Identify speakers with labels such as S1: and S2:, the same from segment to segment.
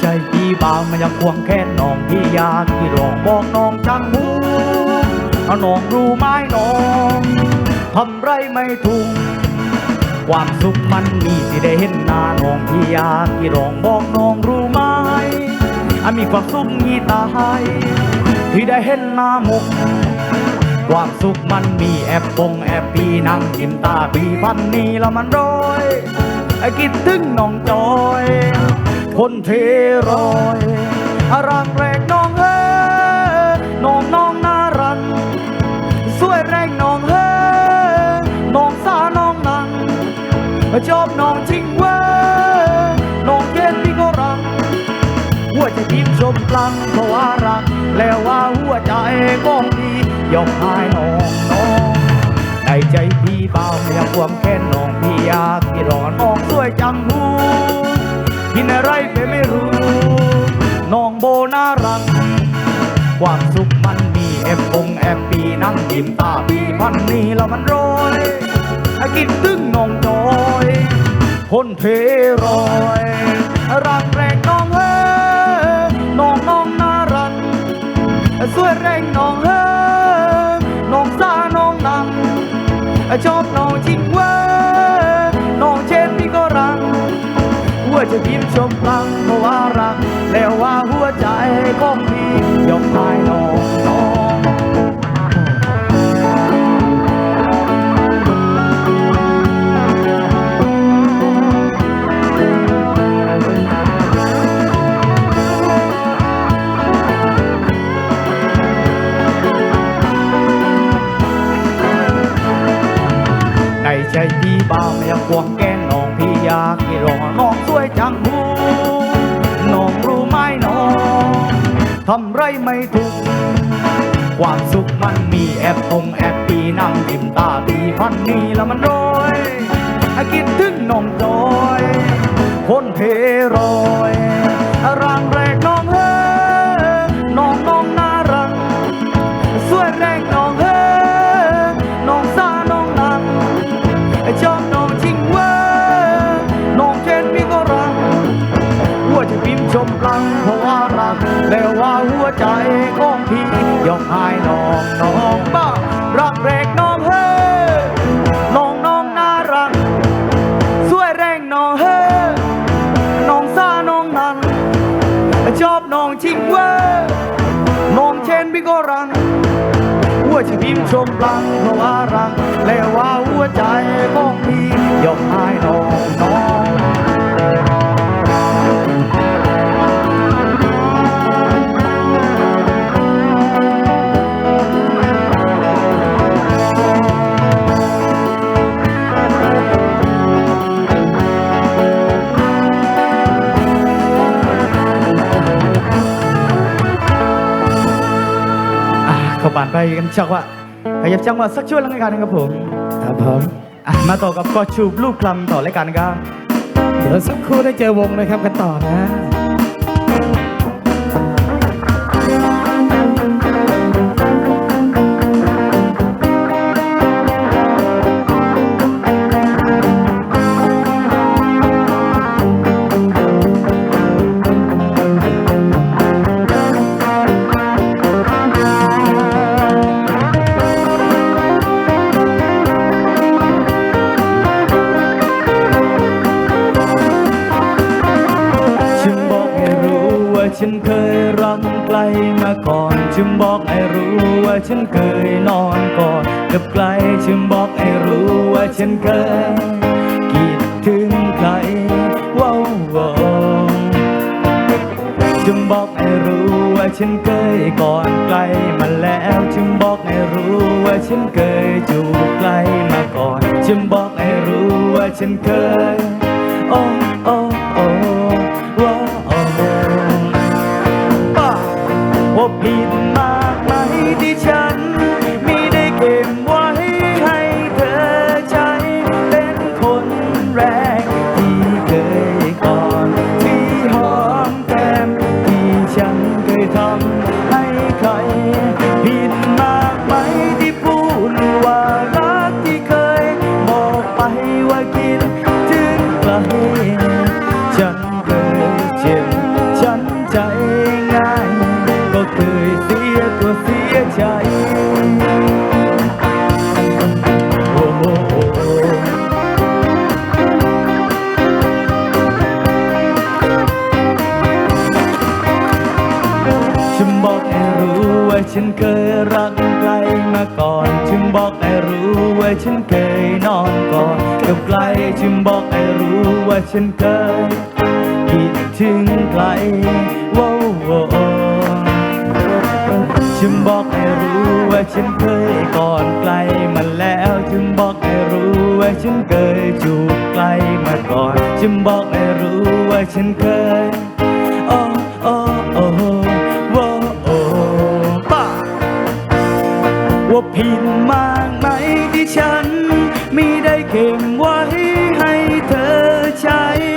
S1: ใจพี่บาวมันยังควงแค่น้องพี่อยากที่รองบอกน้องจังหูน้องรู้ไหมน้องทำไรไม่ถูกความสุขมันมีที่ได้เห็นหน้าน้องพี่อยากที่รองบอกน้องรู้ไหมอามีความสุขนี้ตายที่ได้เห็นหน้ามุกความสุขมันมีแอบปงแอบปีนั่งกินตาปีพันนี้แล้วมันร้อยไอ้คิดถึงน้องจอย คนเทรอยอารังแรกน้องเอ้น้องน้องน่ารันสวยแรงน้องเฮ้น้องสาน้องนังชอบน้องจริงเว้น้องเย็นพี่ก็รักหัวใจพิมชมพลังเพราะว่ารัก แล้วว่าหัวใจก้องดียอมหายน้องน้องในใจพี่เบาไม่อยากความแค้นน้องพี่อยากที่รอน้องสวยจังหู ความสุขมันมีแอบองแอบปีนั่งยิ้มตาปีพันนี้แล้วมันโรยไอ้กินตึงน้องจอยคนเทรอยรักแรงน้องเฮ้น้องน้องน่ารักสวยแรงน้องเฮ้น้องสาน้องนังชอบน้องจริงเว้ยน้องเช่นพี่ก็รักหัวใจพิมชมพลังเพราะว่ารักแล้วว่าหัวใจของพี่ยอมหา คิดถึงน้องจอย คนเทรอ หัวใจพิมชมพลังเพราะว่ารักแล้วว่าหัวใจของพี่ยอมหายน้องน้องเข้าบ้านไปกันจังหวะ ขยับจังหวะสักช่วงแล้วกันนะครับผม
S2: ครับผม
S1: อะมาต่อกับกอชูบลูกคลำต่อรายการครับ
S2: เดี๋ยวสักครู่ได้เจอวงนะครับกันต่อนะ
S1: มาก่อนฉันบอกให้รู้ว่าฉันเคยนอนกอดกับไกลฉันบอกให้รู้ว่าฉันเคยคิดถึงใครว้าวว้าฉันบอกให้รู้ว่าฉันเคยก่อนไกลมาแล้วฉันบอกให้รู้ว่าฉันเคยจูบไกลมาก่อนฉันบอกให้รู้ว่าฉันเคยโอ้โอ้โอ้ ว่าผิดมากไหมที่ฉัน ฉันเคยรักใครมาก่อน จึงบอกให้รู้ว่าฉันเคยนอนก่อนกับใครจึงบอกให้รู้ว่าฉันเคยคิดถึงใครว้าวฉันบอกให้รู้ว่าฉันเคยก่อนไกลมาแล้วฉันบอกให้รู้ว่าฉันเคยจูบไกลมาก่อนฉันบอกให้รู้ว่าฉันเคย ว่าผิดมากไหมที่ฉัน ไม่ได้เก็บไว้ให้เธอใช้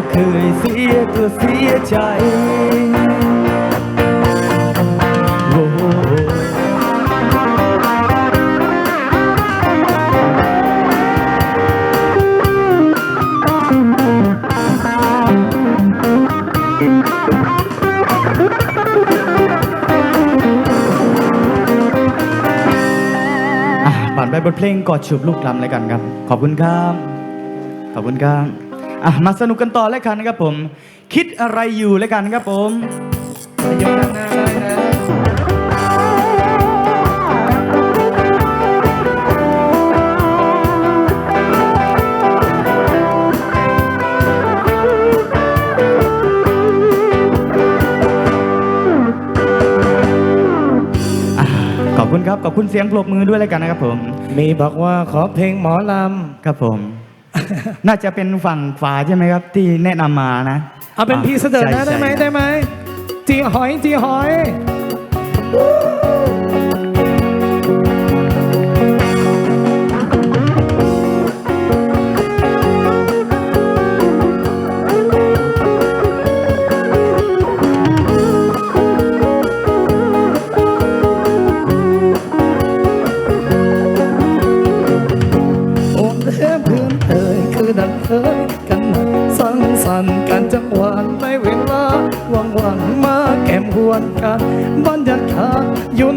S1: เพราะเคยเสียตัวเสียใจโอ้โหอะผ่านไปบทเพลงกอดฉุบลูกลำเลยกันครับ ขอบคุณครับ ขอบคุณครับ อะมาสนุกกันต่อเลยกันนะครับผม คิดอะไรอยู่เลยกันครับผม
S2: ยกด้านหน้าได้นะ
S1: อะขอบคุณครับ ขอบคุณเสียงปรบมือด้วยเลยกันนะครับผม
S2: มีบอกว่าขอเพลงหมอล
S1: ครับผม น่าจะเป็นฝั่งฝาใช่ไหมครับ ที่แนะนำมานะำ
S2: เอาเป็นพีเสดอร์นะ
S1: ใช่
S2: ได้ไหม
S1: ใช่
S2: ได้ไหมจีหอยจีหอย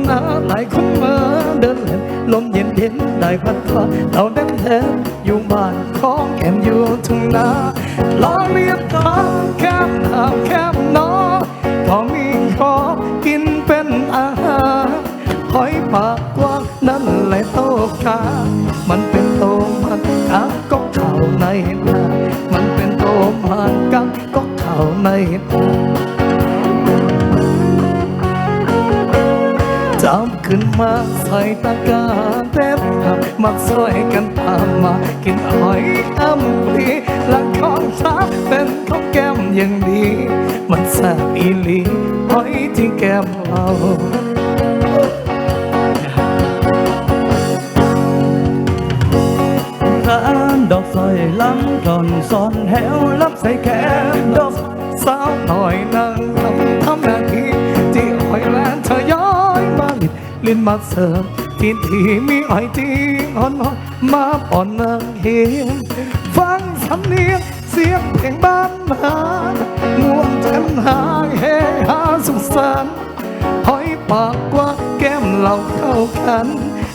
S2: หนาหลายคนมาเดินเล่นลมเย็นเย็นได้พัดพาเราเดินเล่นอยู่บ้านของแก้มอยู่ทุ่งนาลองเรียบทาแคมน้ำแคมน้องก็มีขอกินเป็นอาหารหอยปากกว้างนั่นแหละโตกามันเป็นโตมันกาก็เข่าในนามันเป็นโตมันกาก็เข่าในนา จับขึ้นมาใส่ตะกาเต็บหับมักซอยกันตามมา กินหอยอ้ำปลีหลังของสาเป็นข้าวแก้มอย่างดี มันแซ่บอีหลีหอยที่แก้มเรา
S1: ร้านดอกสอยล้ำกลอนซ่อนแหวลับใส่แขนดอก
S2: สาวหน่อยนั่ง ลิดลินมาเสริมที่ที่มีอ้อยที่อ่อนมาป่อนนางเฮียงฟังสำเนียงเสียงเพลงบ้านนาม่วนแจ่มหายเฮฮาสุขสันต์หอยปากกว่าแก้มเราเข้ากัน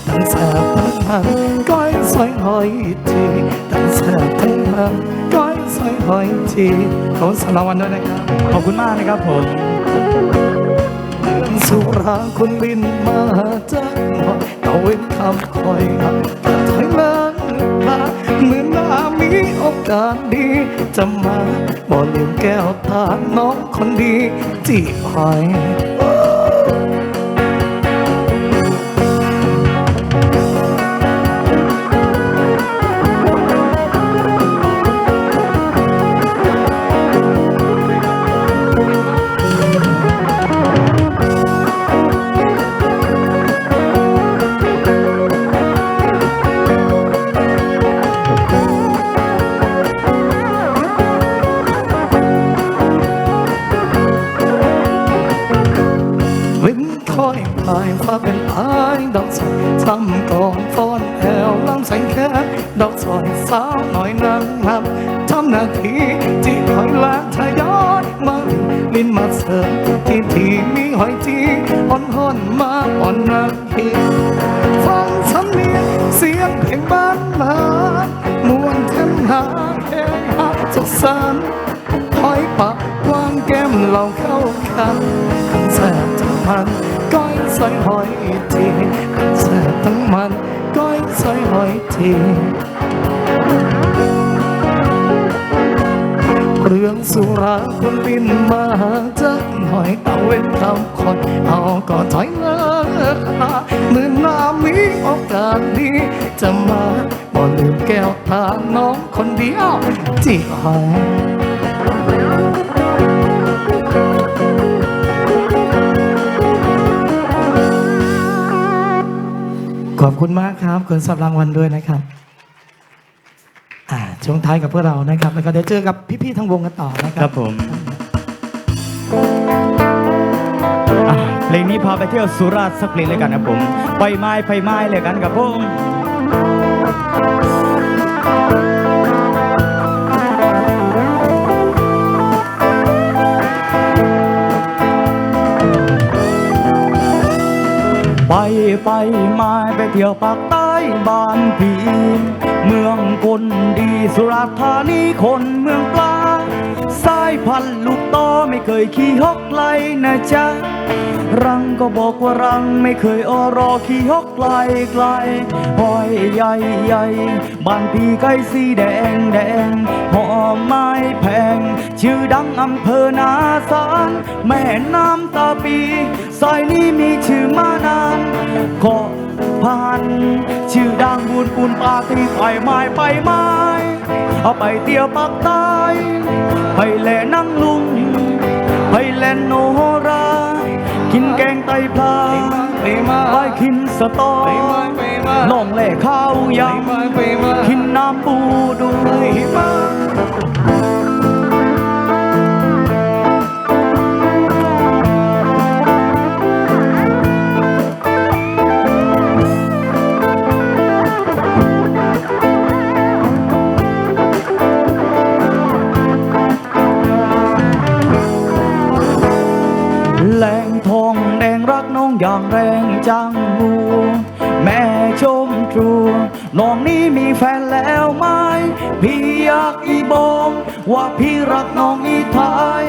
S2: ทั้งแสบทั้งมันก้อยซอยหอยทีทั้งแสบทั้งมันก้อยซอยหอยทีขอสารวันด้วยนะครับ
S1: ขอบคุณมากนะครับผม
S2: สุราคนบินมาจากหน่อยตะเวนคำคอยหักแต่ถอยหลังมาเมื่อหน้ามีโอกาสดีจะมาบ่ลืมแก้วตาน้องคนดีที่หอย วลำแสงแค่ดอกสอยสาวหน่อยนางนำทำหน้าที่ที่คอยล้างทยอยมาลิลินมาเสร์ฟที่ที่มีหอยจีอ่อนหอนมาอ่อนนาทีฟังสำเนียงเสียงเพลงบ้านนามวนกันหาแห่งหักสุขสันต์หอยปากวางแก้มเราเข้ากันแสบทั้งมันก้อยใส่หอยทีแสบทั้งมัน ก้อยใสหอยทีเรื่องสุราคนบินมาจักหน่อยเอาเว้นคำคนเอาก็ถอยเลิกมาเมื่อนามีโอกาสดีจะมาบ่ลืมแก้วตาน้องคนเดียวที่หอย ขอบคุณมากครับคุณสับรางวัลด้วยนะครับช่วงท้ายกับพวกเรานะครับ แล้วก็เดี๋ยวเจอกับพี่ๆทั้งวงกันต่อนะครับ
S1: ค
S2: รั
S1: บผมเพลงนี้พาไปเที่ยวสุราษฎร์สักเพลงเลยกันนะผมไปไม้ไปไม้เลยกันกับผม ไปไปมาไปเที่ยวปากใต้บ้านพีเมืองคนดีสุราษฎร์ธานีคนเมืองปลาสายพันลูกตอไม่เคยขี่ฮอกไลนะจ๊ะ รังก็บอกว่ารังไม่เคยอรอขี่ฮกไกลไกลหอยใหญ่ใหญ่บ้านพี่ไก่สีแดงแดงหอมไม้แพง ชื่อดังอำเภอนาสารแม่น้ำตาปีซอยนี้มีชื่อมานานก็ผ่านชื่อดังบุญปูนปาตีไปไม้ไปไม้เอาไปเที่ยวปากใต้ไปแลนั่งลุงไปแลนโนรา กินแกงไตปลา
S2: ไปมา
S1: ไปกินสตอน่องแหล่ข้าวยำกินน้ำปูดู
S2: ไป
S1: น้องนี้มีแฟนแล้วไหม พี่อยากอีบอมว่าพี่รักน้องอีทาย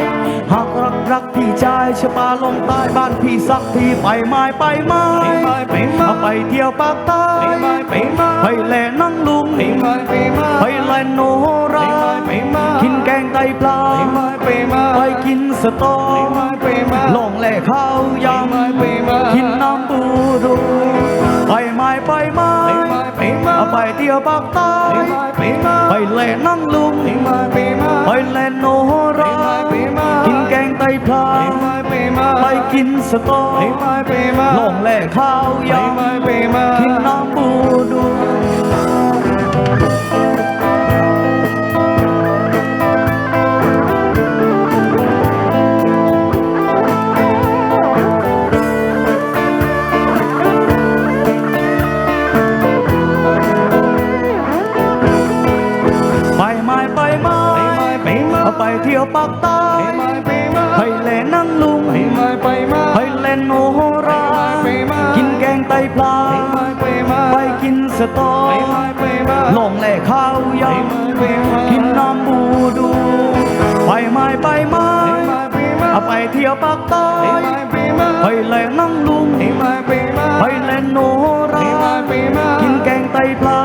S1: หากรักรักพี่ชายชะปาลงใต้บ้านพี่สักทีไปไม้ไปไม้
S2: ไปมาไปมา
S1: ไปเที่ยวปากใต้
S2: ไปมาไปมา
S1: ไปแลนั่งลุง
S2: ไปมาไปมา
S1: ไปแลนโนรา
S2: ไปมา
S1: กินแกงไตปลา
S2: ไปมาไปมา
S1: ไปกินสตอ
S2: ไปมาไปมา
S1: ลงแหล่ข้าวยำ
S2: ไปมา
S1: กินน้ำปูดูไปไม้ไปไม้
S2: ไปมาไปมา
S1: ไปเที่ยวปากใต้
S2: ไปมาไปมา
S1: ไปแลนั่งลุง
S2: ไปมาไปมา
S1: ไปแลนโนรา
S2: ไป
S1: กินแกงไตปลา
S2: ไป
S1: กินสตอลองแหล่ข้าวยำกินน้ำปูดู เอาไปเที่ยวปากใต้
S2: ไปมาไปมา
S1: ไปแลนั่งลุง
S2: ไปมาไปมา
S1: ไปเล่นโนรา
S2: ไปมา
S1: กินแกงไตปลา
S2: ไปมาไปมา
S1: ไปกินสตอ
S2: ไปมาไปมา
S1: ลงแหล่ข้าวย
S2: ไปมาไปมาำ
S1: กินน้ำบูดู ไปไม้ไปไม้
S2: ไปมาไปมา
S1: เอาไปเที่ยวปากใต้
S2: ไปมาไปมา
S1: ไปแล่นั่งลุง
S2: ไปมาไปมา
S1: ไปเล่นโนรา
S2: ไปมาไปมา
S1: กินแกงไตปลา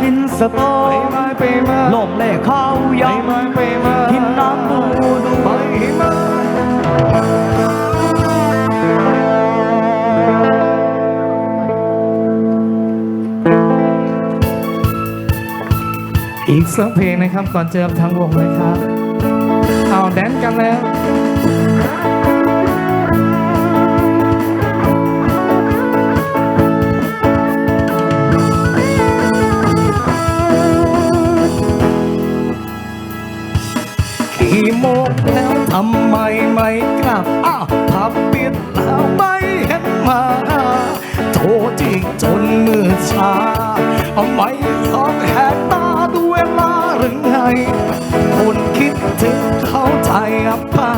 S1: กินสตอ
S2: ไปมาไปมา
S1: ลงแหล่ข้าวย
S2: ไปมาไปมาำ
S1: กินน้ำบูดู
S2: ไปมาอีกสักเพลงนะครับก่อนเจอทั้งวงเลยครับ เอาแดนกันแล้ว่โมกแล้วทำไมไม่กลับอ้าวผับปิดแล้วไม่เห็นมาโทรจีจนมือชาไม่ยอบแหกตาดูเวลาหรือไงคนคิดถึงเขาใจอับป้า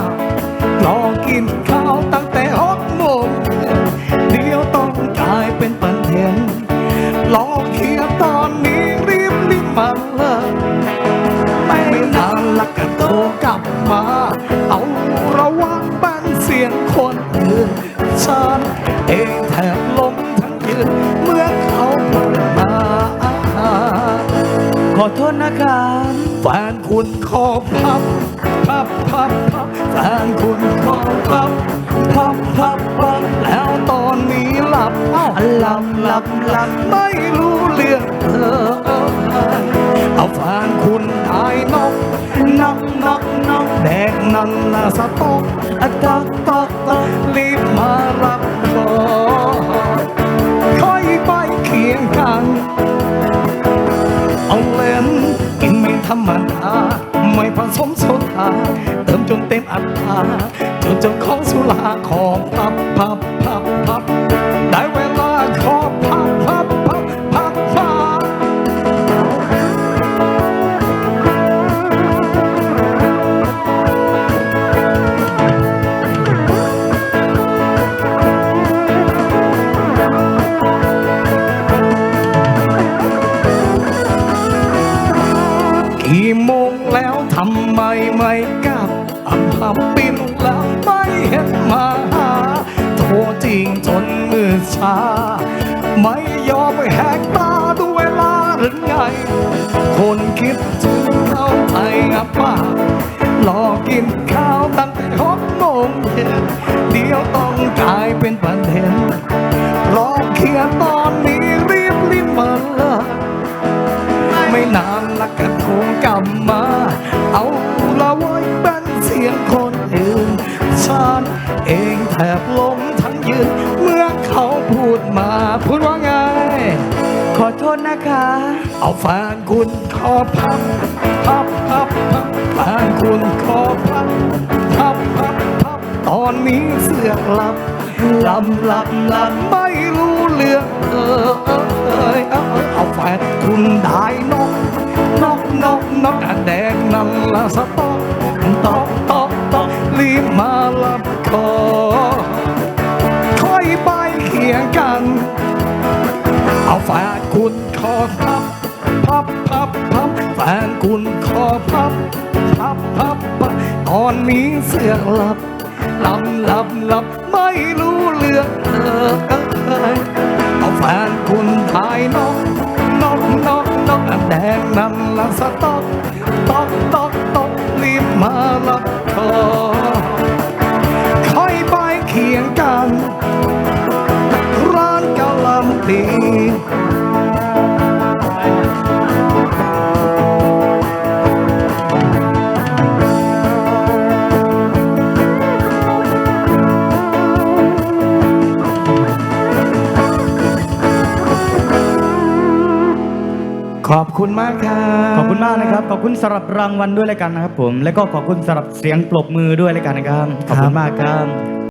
S2: รอกินข้าวต นฉันเองแทบล้มทั้งยืนเมื่อเขาพูดมา
S1: ขอโทษนะครับ
S2: แฟนคุณขอพับพับพับพับแฟนคุณขอพับพับพับพับแล้วตอนนี้หลับเอาหลับหลับหลับไม่รู้เรื่องเธอเอาแฟนคุณตายนกนักนักนัก แดกนั่นนะสต๊อกอะตักตักตักรีบมารับก่อนค่อยไปเคียงกันเอาเล่นกินไม่ธรรมดาไม่ผสมโซดาเติมจนเต็มอัตราจนเจ้าของสุราขอพับพับพับพับ ตั้งแต่หกโมงเย็นเดี๋ยวต้องกลายเป็นประเด็นรอเคลียร์ตอนนี้รีบรีบมาเลยไม่นานละกระทงกลับมา เอาละไว้เป็นเสียงคนอื่นฉันเองแทบล้มทั้งยืน เมื่อเขาพูดมาพูดว่าไง
S1: ขอโทษนะคะ
S2: เอาแฟนคุณขอพับพับพับพับแฟนคุณขอพับ อนนี้เสือกหลับหลับหลับหลับไม่รู้เรื่องเออเออเอยเอเอาเอาแฟนคุณได้นกนกนกนกแดงนั่นละสต๊อกตอกตอกตอกรีบมารับคอค่อยไปเคียงกัน เอาแฟนคุณขอพับพับพับพับแฟนคุณขอพับพับพับพับตอนนี้เสือกหลับ ลับหลับหลับไม่รู้เรื่องเออเอยเอาแฟนคุณทายนอกนอกนอกนอกแดงนั่นละสต๊อ ขอบคุณมากครับ
S1: ขอบคุณมากนะครับ ขอบคุณสำหรับรางวัลด้วยแล้วกันนะครับผม แล้วก็ขอบคุณสำหรับเสียงปรบมือด้วยแล้วกันนะครับ ขอบคุณมากครับ